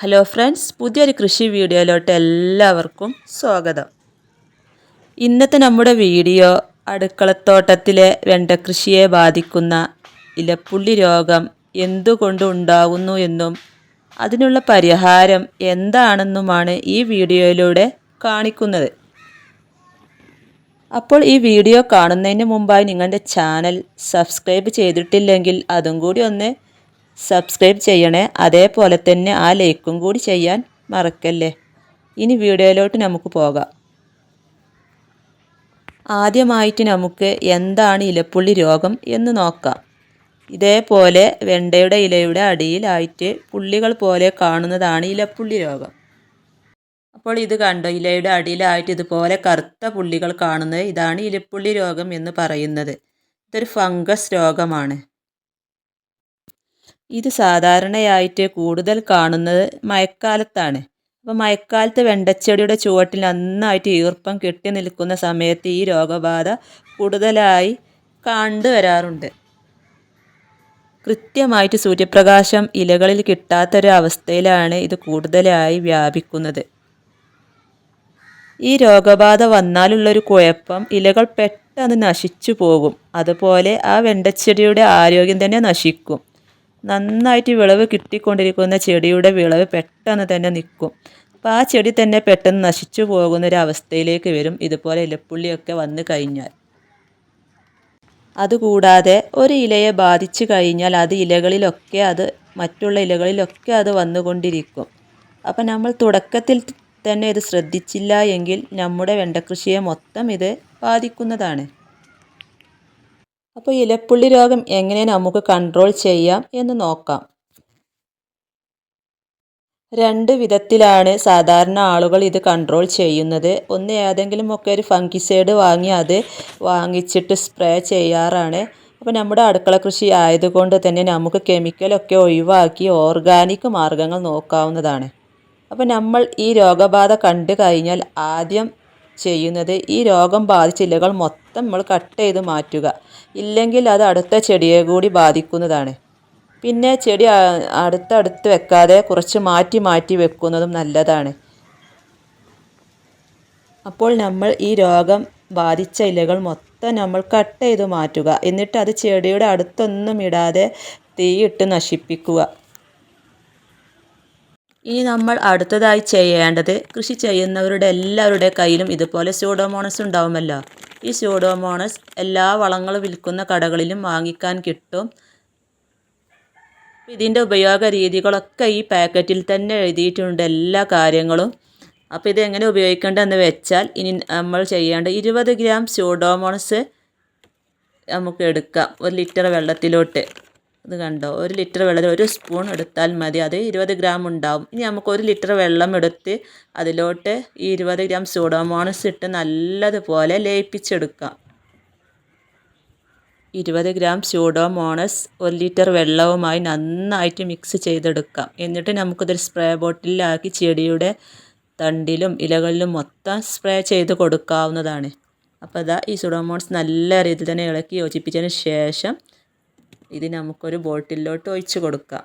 Hello friends പുതിയൊരു കൃഷി വീഡിയോയിലോട്ട് എല്ലാവർക്കും സ്വാഗതം. ഇന്നത്തെ നമ്മുടെ വീഡിയോ അടുക്കളത്തോട്ടത്തിലെ വെണ്ട കൃഷിയെ ബാധിക്കുന്ന ഇലപ്പുള്ളി രോഗം എന്തുകൊണ്ട് ഉണ്ടാകുന്നു എന്നും അതിനുള്ള പരിഹാരം എന്താണെന്നുമാണ് ഈ വീഡിയോയിലൂടെ കാണിക്കുന്നത്. അപ്പോൾ ഈ വീഡിയോ കാണുന്നതിന് മുമ്പായി നിങ്ങളുടെ ചാനൽ സബ്സ്ക്രൈബ് ചെയ്തിട്ടില്ലെങ്കിൽ അതും കൂടി ഒന്ന് സബ്സ്ക്രൈബ് ചെയ്യണേ. അതേപോലെ തന്നെ ആ ലൈക്കും കൂടി ചെയ്യാൻ മറക്കല്ലേ? ഇനി വീഡിയോയിലോട്ട് നമുക്ക് പോകാം. ആദ്യമായിട്ട് നമുക്ക് എന്താണ് ഇലപ്പുള്ളി രോഗം എന്ന് നോക്കാം. ഇതേപോലെ വെണ്ടയുടെ ഇലയുടെ അടിയിലായിട്ട് പുള്ളികൾ പോലെ കാണുന്നതാണ് ഇലപ്പുള്ളി രോഗം. അപ്പോൾ ഇത് കണ്ടോ? ഇലയുടെ അടിയിലായിട്ട് ഇതുപോലെ കറുത്ത പുള്ളികൾ കാണുന്നത് ഇതാണ് ഇലപ്പുള്ളി രോഗം എന്ന് പറയുന്നത്. ഇതൊരു ഫംഗസ് രോഗമാണ്. ഇത് സാധാരണയായിട്ട് കൂടുതൽ കാണുന്നത് മഴക്കാലത്താണ്. അപ്പോൾ മഴക്കാലത്ത് വെണ്ടച്ചെടിയുടെ ചുവട്ടിൽ നന്നായിട്ട് ഈർപ്പം കെട്ടി നിൽക്കുന്ന സമയത്ത് ഈ രോഗബാധ കൂടുതലായി കണ്ടുവരാറുണ്ട് കൃത്യമായിട്ട് സൂര്യപ്രകാശം ഇലകളിൽ കിട്ടാത്തൊരവസ്ഥയിലാണ് ഇത് കൂടുതലായി വ്യാപിക്കുന്നത്. ഈ രോഗബാധ വന്നാലുള്ളൊരു കുഴപ്പം ഇലകൾ പെട്ടെന്ന് നശിച്ചു പോകും. അതുപോലെ ആ വെണ്ടച്ചെടിയുടെ ആരോഗ്യം തന്നെ നശിക്കും. നന്നായിട്ട് വിളവ് കിട്ടിക്കൊണ്ടിരിക്കുന്ന ചെടിയുടെ വിളവ് പെട്ടെന്ന് തന്നെ നിൽക്കും. അപ്പോൾ ആ ചെടി തന്നെ പെട്ടെന്ന് നശിച്ചു പോകുന്ന ഒരു അവസ്ഥയിലേക്ക് വരും. ഇതുപോലെ ഇലപ്പുള്ളിയൊക്കെ വന്നു കഴിഞ്ഞാൽ. അതുകൂടാതെ ഒരു ഇലയെ ബാധിച്ചു കഴിഞ്ഞാൽ അത് ഇലകളിലൊക്കെ അത് മറ്റുള്ള ഇലകളിലൊക്കെ അത് വന്നുകൊണ്ടിരിക്കും. അപ്പം നമ്മൾ തുടക്കത്തിൽ തന്നെ ഇത് ശ്രദ്ധിച്ചില്ല എങ്കിൽ നമ്മുടെ വെണ്ടക്കൃഷിയെ മൊത്തം ഇത് ബാധിക്കുന്നതാണ്. അപ്പോൾ ഇലപ്പുള്ളി രോഗം എങ്ങനെ നമുക്ക് കൺട്രോൾ ചെയ്യാം എന്ന് നോക്കാം. രണ്ട് വിധത്തിലാണ് സാധാരണ ആളുകൾ ഇത് കൺട്രോൾ ചെയ്യുന്നത്. ഒന്ന് ഏതെങ്കിലും ഒക്കെ ഒരു ഫംഗിസൈഡ് വാങ്ങി അത് വാങ്ങിച്ചിട്ട് സ്പ്രേ ചെയ്യാറാണ്. അപ്പോൾ നമ്മുടെ അടുക്കള കൃഷി ആയതുകൊണ്ട് തന്നെ നമുക്ക് കെമിക്കലൊക്കെ ഒഴിവാക്കി ഓർഗാനിക് മാർഗങ്ങൾ നോക്കാവുന്നതാണ്. അപ്പോൾ നമ്മൾ ഈ രോഗബാധ കണ്ടു കഴിഞ്ഞാൽ ആദ്യം ചെയ്യുന്നത്. ഈ രോഗം ബാധിച്ച ഇലകൾ മൊത്തം നമ്മൾ കട്ട് ചെയ്ത് മാറ്റുക. ഇല്ലെങ്കിൽ അത് അടുത്ത ചെടിയെ കൂടി ബാധിക്കുന്നതാണ്. പിന്നെ ചെടി അടുത്തടുത്ത് വെക്കാതെ കുറച്ച് മാറ്റി മാറ്റി വെക്കുന്നതും നല്ലതാണ്. അപ്പോൾ നമ്മൾ ഈ രോഗം ബാധിച്ച ഇലകൾ മൊത്തം നമ്മൾ കട്ട് ചെയ്ത് മാറ്റുക. എന്നിട്ട് അത് ചെടിയുടെ അടുത്തൊന്നും ഇടാതെ തീയിട്ട് നശിപ്പിക്കുക. ഇനി നമ്മൾ അടുത്തതായി ചെയ്യേണ്ടത് കൃഷി ചെയ്യുന്നവരുടെ എല്ലാവരുടെ കയ്യിലും ഇതുപോലെ സ്യൂഡോമോണസ് ഉണ്ടാവുമല്ലോ. ഈ സ്യൂഡോമോണസ് എല്ലാ വളങ്ങളും വിൽക്കുന്ന കടകളിലും വാങ്ങിക്കാൻ കിട്ടും. ഇതിന്റെ ഉപയോഗ രീതികളൊക്കെ ഈ പാക്കറ്റിൽ തന്നെ എഴുതിയിട്ടുണ്ട് എല്ലാ കാര്യങ്ങളും. അപ്പോൾ ഇത് എങ്ങനെ ഉപയോഗിക്കേണ്ടതെന്ന് വെച്ചാൽ ഇനി നമ്മൾ ചെയ്യേണ്ട ഇരുപത് ഗ്രാം സ്യൂഡോമോണസ് നമുക്ക് എടുക്കാം. ഒരു ലിറ്റർ വെള്ളത്തിലോട്ട്. ഇത് കണ്ടോ? ഒരു ലിറ്റർ വെള്ളത്തിൽ ഒരു സ്പൂൺ എടുത്താൽ മതി. അത് ഇരുപത് ഗ്രാം ഉണ്ടാവും. ഇനി നമുക്ക് ഒരു ലിറ്റർ വെള്ളം എടുത്ത് അതിലോട്ട് ഈ ഇരുപത് ഗ്രാം സൂഡോമോണസ് ഇട്ട് നല്ലതുപോലെ ലയിപ്പിച്ചെടുക്കാം. ഇരുപത് ഗ്രാം സ്യൂഡോമോണസ് ഒരു ലിറ്റർ വെള്ളവുമായി നന്നായിട്ട് മിക്സ് ചെയ്തെടുക്കാം. എന്നിട്ട് നമുക്കിതൊരു സ്പ്രേ ബോട്ടിലാക്കി ചെടിയുടെ തണ്ടിലും ഇലകളിലും മൊത്തം സ്പ്രേ ചെയ്ത് കൊടുക്കാവുന്നതാണ്. അപ്പോൾ അതാ ഈ സുഡോമോൺസ് നല്ല രീതിയിൽ തന്നെ ഇളക്കി യോജിപ്പിച്ചതിന് ശേഷം ഇത് നമുക്കൊരു ബോട്ടിലോട്ട് ഒഴിച്ചു കൊടുക്കാം.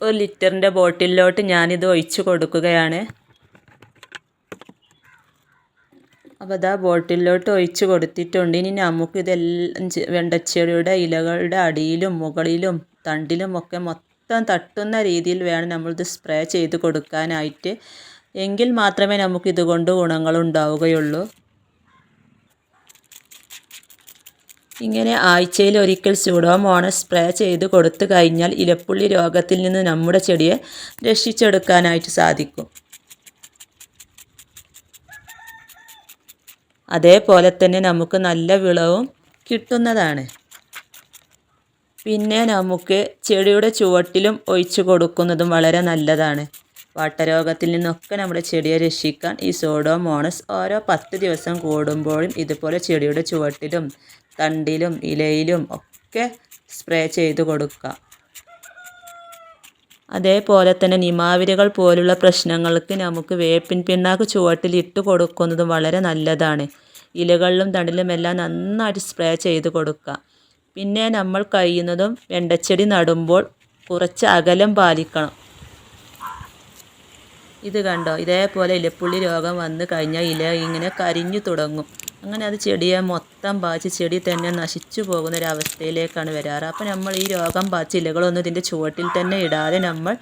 ഒരു ലിറ്ററിന്റെ ബോട്ടിലോട്ട് ഞാനിത് ഒഴിച്ചു കൊടുക്കുകയാണ്. അപ്പോൾ അതാ ബോട്ടിലോട്ട് ഒഴിച്ചു കൊടുത്തിട്ടുണ്ട്. ഇനി നമുക്കിതെല്ലാം വെണ്ടച്ചെടിയുടെ ഇലകളുടെ അടിയിലും മുകളിലും തണ്ടിലും ഒക്കെ മൊത്തം തട്ടുന്ന രീതിയിൽ വേണം നമ്മളിത് സ്പ്രേ ചെയ്ത് കൊടുക്കാനായിട്ട്. എങ്കിൽ മാത്രമേ നമുക്കിതുകൊണ്ട് ഗുണങ്ങളുണ്ടാവുകയുള്ളൂ ഇങ്ങനെ ആഴ്ചയിൽ ഒരിക്കൽ സ്യൂഡോമോണസ് സ്പ്രേ ചെയ്ത് കൊടുത്തു കഴിഞ്ഞാൽ ഇലപ്പുള്ളി രോഗത്തിൽ നിന്ന് നമ്മുടെ ചെടിയെ രക്ഷിച്ചെടുക്കാനായിട്ട് സാധിക്കും. അതേപോലെ തന്നെ നമുക്ക് നല്ല വിളവും കിട്ടുന്നതാണ്. പിന്നെ നമുക്ക് ചെടിയുടെ ചുവട്ടിലും ഒഴിച്ചു കൊടുക്കുന്നതും വളരെ നല്ലതാണ്. വാട്ടരോഗത്തിൽ നിന്നൊക്കെ നമ്മുടെ ചെടിയെ രക്ഷിക്കാൻ ഈ സോഡോമോണസ് ഓരോ പത്ത് ദിവസം കൂടുമ്പോഴും ഇതുപോലെ ചെടിയുടെ ചുവട്ടിലും തണ്ടിലും ഇലയിലും ഒക്കെ സ്പ്രേ ചെയ്ത് കൊടുക്കുക. അതേപോലെ തന്നെ നിമാവിരകൾ പോലുള്ള പ്രശ്നങ്ങൾക്ക് നമുക്ക് വേപ്പിൻ പിണ്ണാക്ക് ചുവട്ടിൽ ഇട്ട് കൊടുക്കുന്നതും വളരെ നല്ലതാണ്. ഇലകളിലും തണ്ടിലും എല്ലാം നന്നായിട്ട് സ്പ്രേ ചെയ്ത് കൊടുക്കുക. പിന്നെ നമ്മൾ കഴിയുന്നതും വെണ്ടച്ചെടി നടുമ്പോൾ കുറച്ച് അകലം പാലിക്കണം. ഇത് കണ്ടോ? ഇതേപോലെ ഇലപ്പുള്ളി രോഗം വന്നു കഴിഞ്ഞാൽ ഇല ഇങ്ങനെ കരിഞ്ഞു തുടങ്ങും. അങ്ങനെ അത് ചെടിയെ മൊത്തം ബാധിച്ച് ചെടി തന്നെ നശിച്ചു പോകുന്ന ഒരു അവസ്ഥയിലേക്കാണ് വരാറ്. അപ്പോൾ നമ്മൾ ഈ രോഗം ബാധിച്ച ഇലകളൊന്നും ഇതിന്റെ ചുവട്ടിൽ തന്നെ ഇടാതെ നമ്മൾ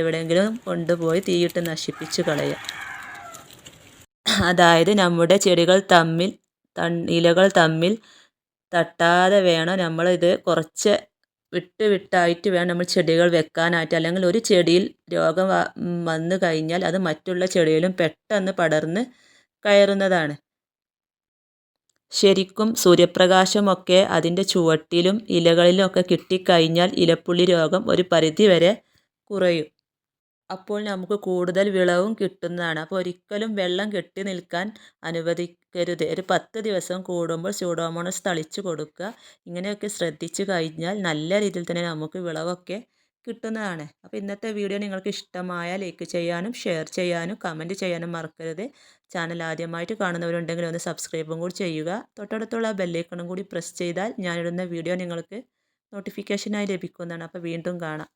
എവിടെയെങ്കിലും കൊണ്ടുപോയി തീയിട്ട് നശിപ്പിച്ചു കളയുക അതായത് നമ്മുടെ ചെടികൾ തമ്മിൽ ഇലകൾ തമ്മിൽ തട്ടാതെ വേണം നമ്മളിത് കുറച്ച് വിട്ട് വിട്ടായിട്ട് വേണം നമ്മൾ ചെടികൾ വെക്കാനായിട്ട്. അല്ലെങ്കിൽ ഒരു ചെടിയിൽ രോഗം വന്നു കഴിഞ്ഞാൽ അത് മറ്റുള്ള ചെടിയിലും പെട്ടെന്ന് പടർന്ന് കയറുന്നതാണ്. ശരിക്കും സൂര്യപ്രകാശമൊക്കെ അതിന്റെ ചുവട്ടിലും ഇലകളിലും ഒക്കെ കിട്ടിക്കഴിഞ്ഞാൽ ഇലപ്പുള്ളി രോഗം ഒരു പരിധി വരെ കുറയും. അപ്പോൾ നമുക്ക് കൂടുതൽ വിളവും കിട്ടുന്നതാണ്. അപ്പോൾ ഒരിക്കലും വെള്ളം കെട്ടി നിൽക്കാൻ അനുവദിക്കരുത്. ഒരു പത്ത് ദിവസം കൂടുമ്പോൾ സ്യൂഡോമോണസ് തളിച്ചു കൊടുക്കുക. ഇങ്ങനെയൊക്കെ ശ്രദ്ധിച്ചു കഴിഞ്ഞാൽ നല്ല രീതിയിൽ തന്നെ നമുക്ക് വിളവൊക്കെ കിട്ടുന്നതാണ്. അപ്പോൾ ഇന്നത്തെ വീഡിയോ നിങ്ങൾക്ക് ഇഷ്ടമായ ലൈക്ക് ചെയ്യാനും ഷെയർ ചെയ്യാനും കമന്റ് ചെയ്യാനും മറക്കരുത്. ചാനൽ ആദ്യമായിട്ട് കാണുന്നവരുണ്ടെങ്കിൽ ഒന്ന് സബ്സ്ക്രൈബും കൂടി ചെയ്യുക. തൊട്ടടുത്തുള്ള ബെല്ലൈക്കണും കൂടി പ്രസ് ചെയ്താൽ ഞാനിടുന്ന വീഡിയോ നിങ്ങൾക്ക് നോട്ടിഫിക്കേഷനായി ലഭിക്കുന്നതാണ്. അപ്പോൾ വീണ്ടും കാണാം.